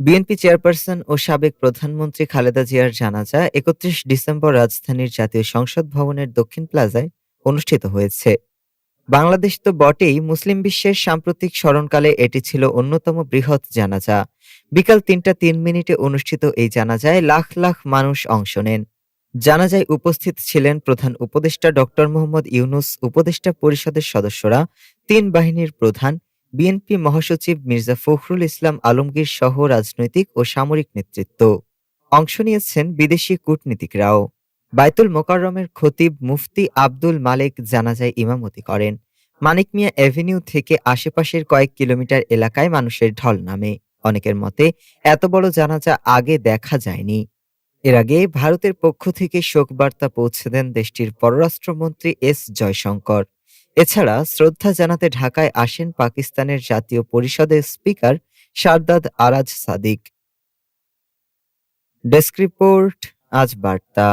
BNP chairperson ও সাবেক প্রধানমন্ত্রী খালেদা জিয়ার জানাজা একত্রিশ ডিসেম্বর রাজধানীর জাতীয় সংসদ ভবনের দক্ষিণ প্লাজায় অনুষ্ঠিত হয়েছে। বাংলাদেশ তো বটেই, মুসলিম বিশ্বের সাম্প্রতিক স্মরণকালে এটি ছিল অন্যতম বৃহৎ জানাজা। বিকাল তিনটা তিন মিনিটে অনুষ্ঠিত এই জানাজায় লাখ লাখ মানুষ অংশ নেন। জানাজায় উপস্থিত ছিলেন প্রধান উপদেষ্টা ডক্টর মোহাম্মদ ইউনুস, উপদেষ্টা পরিষদের সদস্যরা, তিন বাহিনীর প্রধান বিএনপি মহাসচিব মির্জা ফখরুল ইসলাম আলমগীর সহ রাজনৈতিক ও সামরিক নেতৃত্ব। অংশ নিয়েছেন বিদেশি কূটনীতিকরাও। বায়তুল মোকাররমের খতিব মুফতি আব্দুল মালেক জানাজায় ইমামতি করেন। মানিক মিয়া এভিনিউ থেকে আশেপাশের কয়েক কিলোমিটার এলাকায় মানুষের ঢল নামে। অনেকের মতে, এত বড় জানাজা আগে দেখা যায়নি। এর আগে ভারতের পক্ষ থেকে শোক বার্তা পৌঁছে দেন দেশটির পররাষ্ট্রমন্ত্রী এস জয়শঙ্কর। এছাড়া শ্রদ্ধা জানাতে ঢাকায় আসেন পাকিস্তানের জাতীয় পরিষদের speaker Sardar Ayaz Sadiq. Desk report, আজ বার্তা।